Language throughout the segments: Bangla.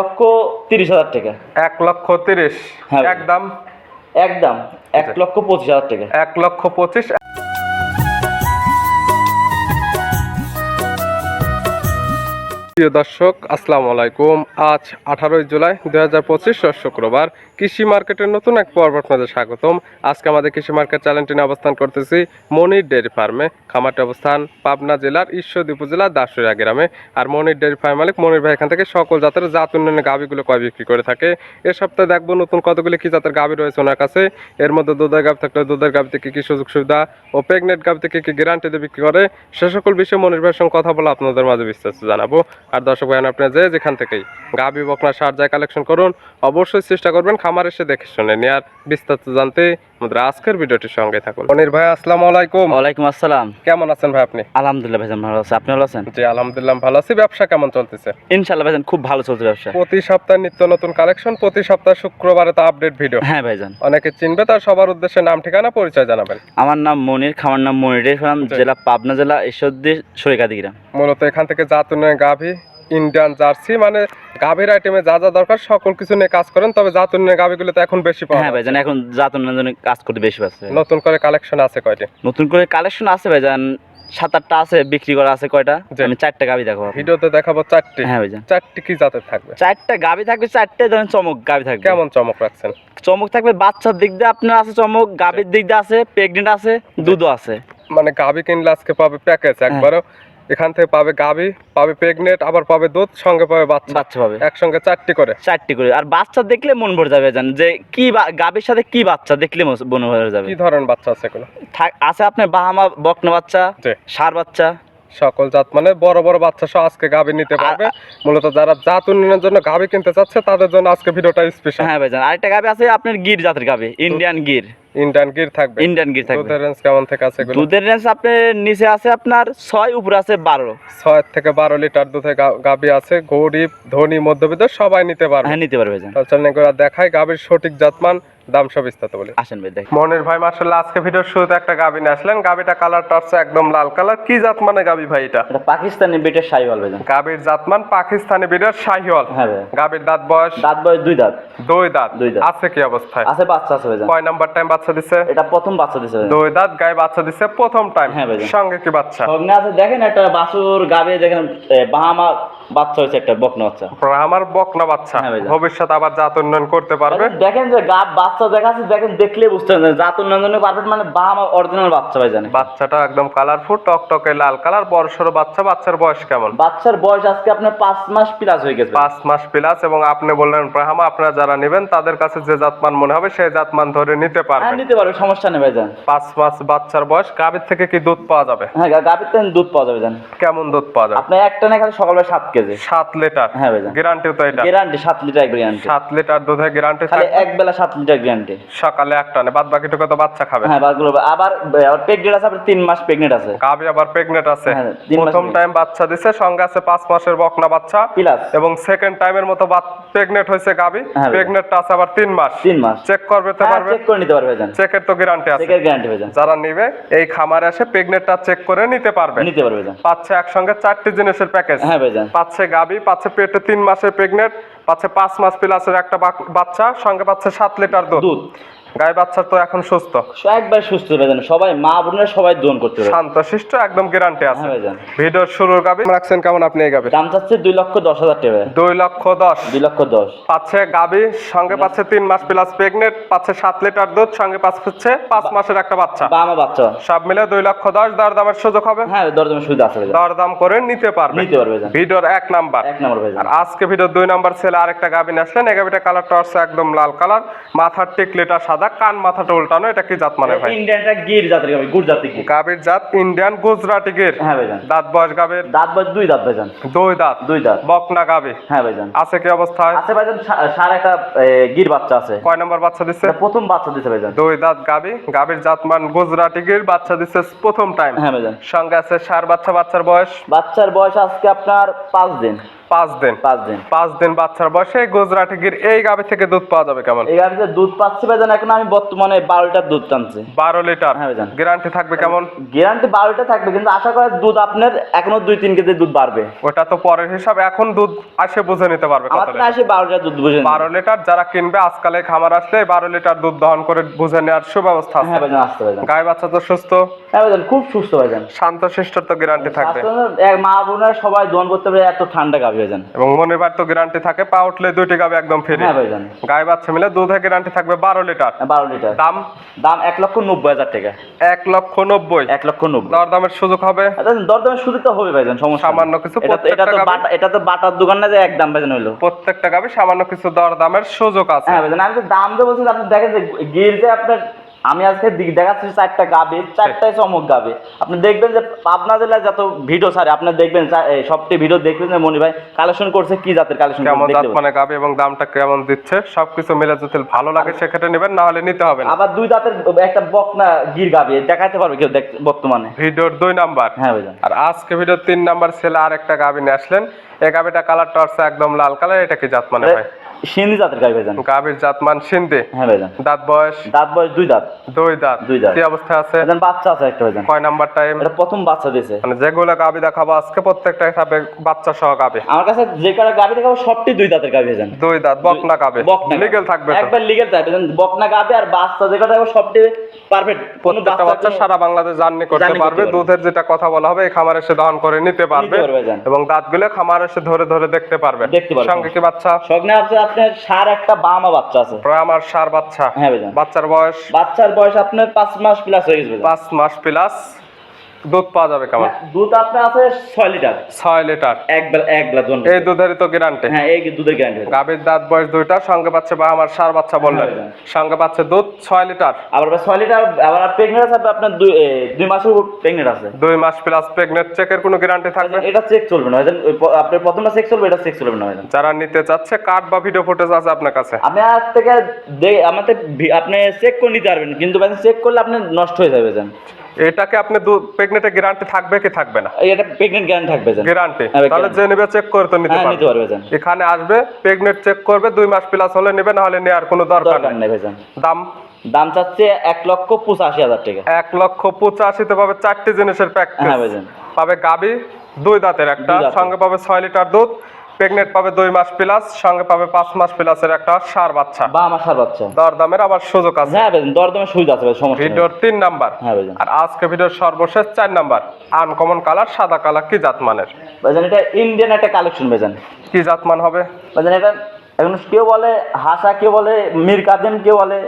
লক্ষ তিরিশ হাজার টাকা। এক লক্ষ তিরিশ। হ্যাঁ। একদম একদম এক লক্ষ পঁচিশ হাজার টাকা। এক লক্ষ পঁচিশ। প্রিয় দর্শক আসসালামু আলাইকুম। আজ আঠারোই জুলাই দুই হাজার পঁচিশ শুক্রবার। কৃষি মার্কেটের নতুন এক পর্ব আপনাদের স্বাগতম। আজকে আমাদের কৃষি মার্কেট চ্যানেলটি নিয়ে অবস্থান করতেছি মনির ডেয়ারি ফার্মে। খামারটি অবস্থান পাবনা জেলার ঈশ্বরদী উপজেলা দাসুরিয়া গ্রামে। আর মনির ডেয়ারি ফার্ম মালিক মনির ভাই এখান থেকে সকল জাতের জাত উন্নয়নের গাভিগুলো কয় বিক্রি করে থাকে। এ সপ্তাহে দেখব নতুন কতগুলি কি জাতের গাভি রয়েছে ওনার কাছে। এর মধ্যে দুধের গাভি থাকলে দুধের গাভিতে কি কি সুযোগ সুবিধা ও প্রেগনেন্ট গাভিতে কি কি গ্যারান্টি দিয়ে বিক্রি করে, সে সকল বিষয়ে মনির ভাইয়ের সঙ্গে কথা বলে আপনাদের মাঝে বিস্তারিত জানাব। আর দর্শক ভাই আপনারা যে যেখান থেকেই গাভি বকনা সার যায় কালেকশন করুন, অবশ্যই চেষ্টা করবেন খামার এসে দেখে শুনে নিয়ে আর বিস্তারিত জানতে আমাদের আজকের ভিডিওটির সঙ্গে থাকুন। মনির ভাই আসসালামু আলাইকুম। ওয়ালাইকুম আসসালাম। কেমন আছেন ভাই আপনি? আলহামদুলিল্লাহ ভাইজান ভালো আছে। আপনি ভালো আছেন? জি আলহামদুলিল্লাহ ভালো আছি। ব্যবসা কেমন চলতেছে? ইনশাল্লাহ ভাইজান খুব ভালো চলছে ব্যবসা। প্রতি সপ্তাহে নিত্য নতুন কালেকশন প্রতি সপ্তাহে শুক্রবারে তো আপডেট ভিডিও হ্যাঁ ভাইজান অনেকে চিনবে তার সবার উদ্দেশ্যে নাম ঠিকানা পরিচয় জানাবেন। আমার নাম মনির খামার নাম মনির ফার্ম জেলা পাবনা জেলা ঈশ্বরদী সরিকাদি গ্রাম মূলত এখান থেকে জাত উন্নয়ন গাভী ইন্ডিয়ান জার্সি মানে গাভীর আইটেমে যা যা দরকার সকল কিছু নিয়ে কাজ করেন তবে জাত উন্নয়ন গাভীগুলো তো এখন বেশি পাওয়া হ্যাঁ। ভাইজান এখন জাত উন্নয়নের কাজ করতে বেশি পাচ্ছে। নতুন করে কালেকশন আছে কয়টি? নতুন করে কালেকশন আছে ভাইজান সাত আটটা আছে বিক্রি করা আছে কয়টা? আমি চারটা গাবি দেখো ভিডিওতে দেখাবো চারটি। হ্যাঁ ভাইজান চারটি কি জাতের থাকবে? চারটা গাবি থাকবে চারটে ধরেন চমক গাবি থাকবে। কেমন চমক রাখছেন? চমক থাকবে বাচ্চার দিক দিয়ে আপনার আছে চমক গাবির দিক দিয়ে আছে প্রেগনেন্ট আছে দুধও আছে। মানে গাভী কিনলে আজকে পাবে প্যাকেজ। একবারও এখান থেকে পাবে গাভী পাবে প্রেগনেন্ট আবার পাবে দুধ সঙ্গে পাবে বাচ্চা। বাচ্চা পাবে। একসঙ্গে চারটি করে। চারটি করে। আর বাচ্চা দেখলে মন ভরে যাবে জান যে কি গাভীর সাথে কি বাচ্চা দেখলে মন- ভরে যাবে? কি ধরনের বাচ্চা আছে এগুলো? আছে আপনার বাহামা বকনা বাচ্চা সার বাচ্চা। সকল জাত মানে বড় বড় বাচ্চা সহ আজকে গাভী নিতে পারবে। মূলত যারা জাত উন্নয়নের জন্য গাভী কিনতে চাচ্ছে তাদের জন্য আজকে ভিডিওটা স্পেশাল হ্যাঁ ভাইজান আরেকটা গাভী আছে আপনার গির জাতের গাভী ইন্ডিয়ান গির। ইন্ডিয়ান গির থাকবে। ইন্ডিয়ান গির থাকবে। দুধের রেঞ্জ কেমন থেকে আছে দুধের রেঞ্জ আপনার নিচে আছে আপনার ছয় উপরে আছে বারো। ছয় থেকে বারো লিটার দুধে গাবি গাভী আছে। গরিব ধনী মধ্যবিত্ত সবাই নিতে পারবে। হ্যাঁ নিতে পারবে চলেন এগুলো দেখায় গাভীর সঠিক জাতমান। দাম সব বিস্তারিত বলি। আসেন ভাই দেখ মনির ভাই মার্শাল্লাহ আজকে ভিডিওর শুরুতে একটা গাভী নিয়ে আসলেন। গাভীটা কালারটা হচ্ছে একদম লাল কালার কি জাত মানে গাভী ভাই এটা? এটা পাকিস্তানি বেটের সাইওয়াল ভাইজান গাভীর জাতমান পাকিস্তানি বিডার শাহিওয়াল। হ্যাঁ ভাই। গাভীর দাঁত বয়স? দাঁত বয়স দুই দাঁত। দুই দাঁত। দুই দাঁত। আছে কি অবস্থায়? আছে বাচ্চা আছে ভাইজান কয় নাম্বার টাইম বাচ্চা দিছে? এটা প্রথম বাচ্চা দিছে ভাইজান দুই দাঁত গায়ে বাচ্চা দিছে প্রথম টাইম হ্যাঁ ভাইজান। সঙ্গে কি বাচ্চা? সঙ্গে আছে দেখেন একটা বাছুর গাবে দেখেন বাহামা বাচ্চা হয়েছে একটা বকনা বাচ্চা। আমার বকনা বাচ্চা। হ্যাঁ ভবিষ্যৎ আবার জাত উন্নয়ন করতে পারবে? দেখেন যে গাব বাচ্চা দেখাচ্ছে দেখেন দেখলে বুঝতে জাত উন্নয়ন পারফেক্ট মানে বাহামা অরিজিনাল বাচ্চা ভাই জানে বাচ্চাটা একদম কালারফুল টকটকে লাল কালার বড় সড়ো বাচ্চা বাচ্চার বয়স কেমন? বাচ্চার বয়স আজকে আপনার পাঁচ মাস প্লাস হয়ে গেছে। পাঁচ মাস প্লাস এবং আপনি বললেন ব্রাহ্মা আপনারা যারা নেবেন তাদের কাছে যে জাতমান মনে হবে সেই জাতমান ধরে নিতে হ্যাঁ পারবেন নিতে পারবে সমস্যা নেই ভাই জান পাঁচ মাস বাচ্চার বয়স গাভীর থেকে কি দুধ পাওয়া যাবে? হ্যাঁ গাবির থেকে দুধ পাওয়া যাবে জান কেমন দুধ পাওয়া যাবে? আপনি একটা না খালি সকালবেলা সাত কেজি সাত লিটার। হ্যাঁ গ্যারান্টিও তো এটা। গ্যারান্টি সাত লিটার গ্যারান্টি সাত লিটার দুধে গ্যারান্টি খালি এক বেলা সাত লিটার গ্যারান্টি সকালে একটা নেই বাদ বাকিটুকু তো বাচ্চা খাবে। হ্যাঁ আবার প্রেগনেন্ট আছে আপনার তিন মাস প্রেগনেন্ট আছে। আবার প্রেগনেন্ট আছে। হ্যাঁ, প্রথম টাইম বাচ্চা দিছে সঙ্গে আছে পাঁচ মাসের বকনা বাচ্চা। এবং সেকেন্ড টাইমের মতো প্রেগনেন্ট হয়েছে গাভী হ্যাঁ, প্রেগনেন্টটা আছে আবার তিন মাস। তিন মাস। চেক করবে তো পারবে। চেক করে নিতে পারবে চেকের তো গ্যারান্টি আছে। চেকের গ্যারান্টি যারা নিবে এই খামারে এসে প্রেগনেন্টটা চেক করে নিতে পারবে। নিতে পারবে পাচ্ছে একসঙ্গে চারটি জিনিসের প্যাকেজ হ্যাঁ ভাই জান পাচ্ছে গাবি, পাচ্ছে পেটে তিন মাসের প্রেগনেন্ট পাচ্ছে পাঁচ মাস প্লাসের একটা বাচ্চা, সঙ্গে পাচ্ছে সাত লিটার দুধ। গায়ে বাচ্চার তো এখন সুস্থ। একবার সুস্থ হয়ে যান। সবাই মা বোনেরা সবাই দোন করতে পারবে। শান্ত শিষ্ট একদম গ্যারান্টি আছে। হ্যাঁ ভাইজান। ভিডিওর শুরুর গাবি। রাখছেন? কেমন আপনি এই গাবি দাম চাচ্ছে দুই লক্ষ দশ হাজার টাকা। দুই লক্ষ দশ। দুই লক্ষ দশ। পাচ্ছে গাবি সঙ্গে পাচ্ছে তিন মাস প্লাস পাচ্ছে সাত লিটার দুধ সঙ্গে পাচ্ছে পাঁচ মাসের একটা বাচ্চা। বাচ্চা। সব মিলে দুই লক্ষ দশ। দর দামের সুযোগ হবে। হ্যাঁ দরদামের সুবিধা আছে ভাইজান। দর দাম করে নিতে পারবে নিতে পারবে ভাইজান। ভিডিওর এক নাম্বার। এক নম্বর ভাইজান। আর আজকে ভিডিওর দুই নাম্বার ছেলে আরেকটা গাবিন আসলেন। এই গাবিটা কালারটা হচ্ছে একদম লাল কালার মাথার টিকলিটা সাদা কান মাথাটা উল্টানো এটা কি জাত মানে ভাই? ইন্ডিয়ানটা গির জাতের গাবি গুড় জাতের গির। গাবির জাত ইন্ডিয়ান গুজরাটি গির। হ্যাঁ ভাইজান। দাঁত বয়স গাবির দাঁত বয়স দুই দাঁত ভাইজান। দুই দাঁত। দুই দাঁত। বকনা গাবি হ্যাঁ ভাইজান। আছে কি অবস্থায়? আছে ভাইজান সা- সার একটা গির বাচ্চা আছে। কয় নাম্বার বাচ্চা এটা প্রথম বাচ্চা দিছে ভাইজান। দুই দাঁত গাবি গাবির জাতমান গুজরাটি গির বাচ্চা দিচ্ছে প্রথম টাইম হ্যাঁ ভাইজান। সঙ্গে আছে সার বাচ্চা বাচ্চার বয়স? বাচ্চার বয়স আজকে আপনার পাঁচ দিন। পাঁচ দিন। পাঁচ দিন। পাঁচ দিন বাচ্চার বয়সে গুজরাটি গির এই গাভী থেকে দুধ পাওয়া যাবে কেমন? এই গাড়িতে দুধ পাচ্ছি ভাইজান এখন আমি বর্তমানে বারো লিটার দুধ টানছি। বারো লিটার? হ্যাঁ ভাইজান। গ্যারান্টি থাকবে কেমন? গ্যারান্টি বারোটা থাকবে কিন্তু আশা করি দুধ আপনার এখনও দুই তিন কেজি দুধ বাড়বে। ওটা তো পরের হিসাব এখন দুধ আসে বুঝে নিতে পারবে আসে বারো লিটার দুধ বুঝে বারো লিটার যারা কিনবে আজকালে খামার আসলে বারো লিটার দুধ দহন করে বুঝে নেওয়ার সুব্যবস্থা আছে। হ্যাঁ ভাইজান আসতে ভাইজান। গায়ে বাচ্চা তো সুস্থ। হ্যাঁ ভাইজান খুব সুস্থ ভাইজান। শান্ত শিষ্ট তো গ্যারান্টি থাকবে। মা বোনেরা সবাই দোন করতে পারে এত ঠান্ডা গাভি। ভাইজান। এবং মনে বার তো গ্যারান্টি থাকে পা উঠলে দুইটি গাবে একদম ফ্রি হ্যাঁ ভাইজান। গায়ে বাচ্চা মিলে দুধে গ্যারান্টি থাকবে বারো লিটার। বারো লিটার। দাম? দাম এক লক্ষ নব্বই হাজার টাকা। এক লক্ষ নব্বই। এক লক্ষ নব্বই। দর দামের সুযোগ হবে? দরদামের শুরু তো হবে ভাইজান সমস্যা সামান্য কিছু এটা তো- এটা তো বাটা এটা তো বাটার দোকান না যে এক দাম ভাইজান হইল। প্রত্যেকটা গাবে সামান্য কিছু দর দামের সুযোগ আছে। হ্যাঁ ভাইজান আমি তো দাম বলছি আপনি দেখেন যে গির যে আপনার আমি আজকে দিক- দেখাচ্ছি চারটা গাবে চারটায় চমক গাবে। আপনি দেখবেন যে পাবনা জেলায় যত ভিডিও ছাড়ে আপনি দেখবেন সবটি ভিডিও দেখবেন যে মনি ভাই কালেকশন করছে কি জাতের কালেকশন কেমন জাত মানে গাবে এবং দামটা কেমন দিচ্ছে সবকিছু মিলে যদি ভালো লাগে সেক্ষেত্রে নেবেন না হলে নিতে হবে না। আবার দুই দাঁতের একটা বকনা গির গাবে দেখাতে পারবে কেউ বর্তমানে। ভিডিওর দুই নাম্বার। হ্যাঁ ভাইজান। আর আজকে ভিডিওর তিন নাম্বার ছেলে আর একটা গাবি নিয়ে আসলেন। এই গাবিটা কালারটা হচ্ছে একদম লাল কালার এটা কি জাত মানে ভাই? সিন্ধি জাতের গাবি ভাইজান। গাবির জাতমান সিন্ধি। হ্যাঁ ভাইজান। দাঁত বয়স? দাঁত বয়স দুই দাঁত। দুই দাঁত। দুই দাঁত। কি অবস্থা আছে? ভাইজান বাচ্চা আছে একটা ভাইজান। কয় নাম্বার টাইম এটা প্রথম বাচ্চা দিয়েছে। মানে যেগুলো দেখাবো আজকে প্রত্যেকটা বাচ্চা সহ গাবি। আমার কাছে যে কটা দেখাবো সবটি দুই দাঁতের গাবি ভাইজান। দুই দাঁত বকনা গাবি। বকনা। লিগেল থাকবে একবার লিগেল থাকবে। বকনা গাবে আর বাচ্চা যে কটা দেখাবো সবটি পারফেক্ট বাচ্চা সারা বাংলাদেশ জার্নি করতে পারবে। দুধের যেটা কথা বলা হবে এই খামার এসে দহন করে নিতে পারবে। এবং দাঁতগুলো খামার এসে ধরে ধরে দেখতে পারবে। দেখতে পারবে। সঙ্গে কি বাচ্চা? সঙ্গে আছে আপনার সার একটা বামা বাচ্চা আছে। আমার সার বাচ্চা। হ্যাঁ ভাইজান। বাচ্চার বয়স বাচ্চার বয়স আপনার পাঁচ মাস প্লাস হয়ে গেছে ভাইজান। পাঁচ মাস প্লাস দুধ পাওয়া যাবে কেমন হ্যাঁ, দুধ আপনার আছে ছয় লিটার। ছয় লিটার? এক বেলা এক বেলা দুধ এই দুধেরই তো গ্যারান্টি হ্যাঁ এই দুধের গ্যারান্টি গাভীর দাঁত বয়স দুইটা সঙ্গে পাচ্ছে বা আমার সার বাচ্চা বললেন। হ্যাঁ, সঙ্গে পাচ্ছে দুধ ছয় লিটার। আবার ছয় লিটার আবার প্রেগনেন্ট আছে আপনার দুই দুই মাসের প্রেগনেন্ট আছে। দুই মাস প্লাস প্রেগনেন্ট চেকের কোনো গ্যারান্টি থাকবে? এটা চেক চলবে না আপনার প্রথমটা চেক চলবে এটা চেক চলবে না যারা নিতে চাচ্ছে কার্ড বা ভিডিও ফুটেজ আছে আপনার কাছে? আপনি আজ থেকে আমাদের আপনি চেক করে নিতে পারবেন কিন্তু চেক করলে আপনি নষ্ট হয়ে যাবে ভাইজান এটাকে আপনি প্রেগনেন্টের গ্যারান্টি থাকবে কি থাকবে না? এটা প্রেগনেন্ট গ্যারান্টি থাকবে গ্যারান্টি তাহলে যে নেবে চেক করে তো নিতে হ্যাঁ নিতে পারবে এখানে আসবে প্রেগনেন্ট চেক করবে দুই মাস প্লাস হলে নেবে না হলে নেওয়ার কোনো দরকার নেই। ভাইজান। দাম? দাম চাচ্ছে এক লক্ষ পঁচাশি হাজার টাকা। এক লক্ষ পঁচাশিতে পাবে চারটি জিনিসের প্যাকেজ হ্যাঁ পাবে গাবি দুই দাঁতের একটা সঙ্গে পাবে ছয় লিটার দুধ। প্রেগনেন্ট পাবে দুই মাস প্লাস সঙ্গে পাবে পাঁচ মাস প্লাসের একটা সার বাচ্চা। বা আমার সার বাচ্চা। দর দামের আবার সুযোগ আছে। হ্যাঁ ভাইজান দরদামের সুযোগ আছে ভাই সমস্যা ভিডিওর তিন নাম্বার। হ্যাঁ ভাইজান। আর আজকে ভিডিওর সর্বশেষ চার নাম্বার। আনকমন কালার সাদা কালার কি জাতমানের ভাইজান এটা ইন্ডিয়ান একটা কালেকশন ভাইজান। কি জাত মান হবে? ভাইজান এটা এখন কেউ বলে হাসা কেউ বলে মীর কাদেম কেউ বলে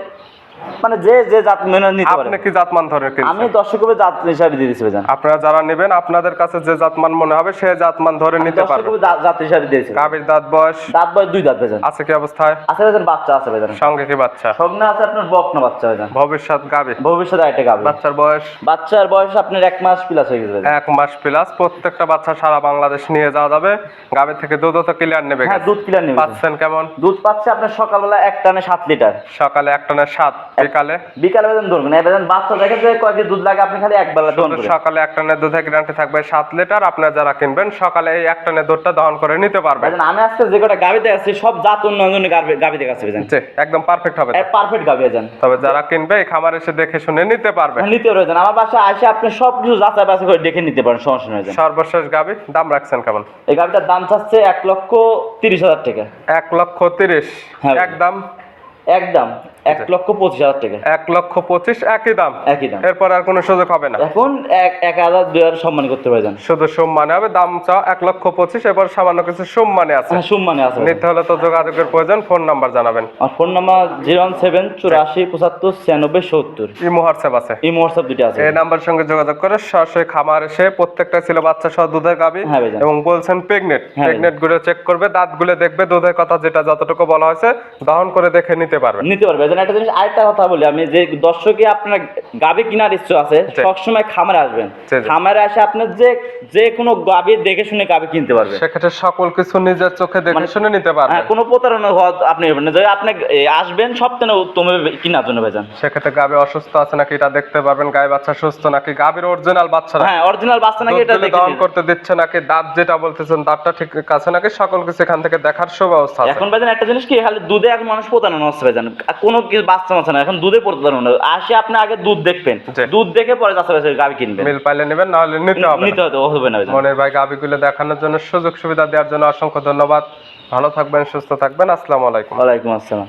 মানে যে যে জাত মেনে নিতে পারে। আপনি কি জাতমান ধরে আমি জাত হিসাবে দিয়ে ভাইজান। আপনারা যারা নেবেন আপনাদের কাছে যে জাতমান মনে হবে সে জাতমান ধরে নিতে দর্শকের জাত- জাত হিসাবে দিয়েছি দাঁত বয়স? দাঁত বয়স দুই দাঁত ভাইজান। আছে কি অবস্থায়? আছে ভাইজান বাচ্চা আছে ভাইজান। সঙ্গে কি বাচ্চা? সঙ্গে আছে আপনার বকনা বাচ্চা ভাইজান। ভবিষ্যৎ গাভী। ভবিষ্যতে একটা গাবে বাচ্চার বয়স? বাচ্চার বয়স আপনার এক মাস প্লাস হয়ে গেছে এক মাস প্লাস প্রত্যেকটা বাচ্চা সারা বাংলাদেশ নিয়ে যাওয়া যাবে। গাভী থেকে দুধ তো ক্লিয়ার নেবে। হ্যাঁ দুধ কিলার নেবে। পাচ্ছেন কেমন? দুধ পাচ্ছে আপনার সকালবেলা এক টানে সাত লিটার। সকালে এক টানে সাত। বিকালে। বিকালে বাচ্চা দেখে যে দুধ লাগে আপনি খালি এক বেলা দহন সকালে এক টানের দুধের গ্যারান্টি থাকবে লিটার। আপনারা যারা কিনবেন সকালে এই এক টানের দুধটা দহন করে নিতে পারবেন। আমি আজকে যে কটা গাবিতে আছি সব জাত উন্নয়ন গাবি গাবি দেখে আসছে একদম পারফেক্ট হবে। পারফেক্ট গাবি তবে যারা কিনবে এই খামার এসে দেখে শুনে নিতে পারবে। হ্যাঁ, নিতে রয়েছেন আমার বাসায় আসে আপনি সব কিছু যাচাই বাছাই করে দেখে নিতে পারেন সমস্যা নেই সর্বশেষ গাবি দাম রাখছেন কেমন? এই গাবিটার দাম চাচ্ছে এক লক্ষ তিরিশ হাজার টাকা। এক লক্ষ তিরিশ। হ্যাঁ। একদম একদম এক লক্ষ পঁচিশ হাজার টাকা। এক লক্ষ পঁচিশ একই দাম। একই দাম। এরপর আর কোনো সুযোগ হবে না। এখন এক এক হাজার দুই হাজার সম্মান করতে পারেন শুধু সম্মানে হবে দাম এক লক্ষ পঁচিশ এবার সামান্য কিছু সম্মানে আছে। হ্যাঁ সম্মানে আছে। নিতে হলে তো যোগাযোগের প্রয়োজন ফোন নাম্বার জানাবেন। Phone number zero one seven চুরাশি পঁচাত্তর ছিয়ানব্বই সত্তর। ইমো হোয়াটসঅ্যাপ আছে। হোয়াটসঅ্যাপ দুটো আছে। এই নাম্বার সঙ্গে যোগাযোগ করে সরাসরি খামার এসে প্রত্যেকটা ছিল বাচ্চা সহ দুধের গাবি হ্যাঁ এবং বলছেন প্রেগনেন্ট হ্যাঁ প্রেগনেন্টগুলো চেক করবে দাঁতগুলো দেখবে দুধের কথা যেটা যতটুকু বলা হয়েছে দহন করে দেখে নিতে পারবে। নিতে পারবে। ভাইজান একটা জিনিস আরেকটা কথা বলি আমি যে দর্শকে আপনার গাবি কেনার ইচ্ছা আছে। সবসময় খামারে আসবেন। খামারে এসে আপনার যে যে কোনো গাবি দেখে শুনে গাবি কিনতে পারবেন সেক্ষেত্রে সকল কিছু নিজের চোখে দেখে মানে- শুনে নিতে পারবেন হ্যাঁ কোনো প্রতারণা আপনি হবেন না। যদি আপনি আসবেন সব থেকে উত্তম কেনার জন্য ভাইজান। সেক্ষেত্রে গাবে অসুস্থ আছে নাকি এটা দেখতে পারবেন? গায়ে বাচ্চা সুস্থ নাকি? গাভীর অরিজিনাল বাচ্চা হ্যাঁ অরিজিনাল বাচ্চা নাকি এটা গুলো দেখে দহন করতে দিচ্ছে নাকি? দাঁত যেটা বলতেছেন দাঁতটা ঠিক আছে নাকি? সকল কিছু এখান থেকে দেখার সুব্যবস্থা এখন ভাইজান একটা জিনিস কি খালি দুধে এখন মানুষ প্রতারণা হচ্ছে ভাইজান কোনো কিছু বাচ্চা মাচ্চা না এখন দুধে পড়তে পারবেন না আসে আপনি আগে দুধ দেখবেন। দুধ দেখে পরে যাচ্ছে ভাইজান গাবি কিনবেন। মিল পাইলে নেবেন না হলে নিতে হবে নিতে হবে হবে না মনে মনের ভাই গাবিগুলো দেখানোর জন্য সুযোগ সুবিধা দেওয়ার জন্য অসংখ্য ধন্যবাদ। ভালো থাকবেন সুস্থ থাকবেন। আসসালামু আলাইকুম। ওয়ালাইকুম আসসালাম।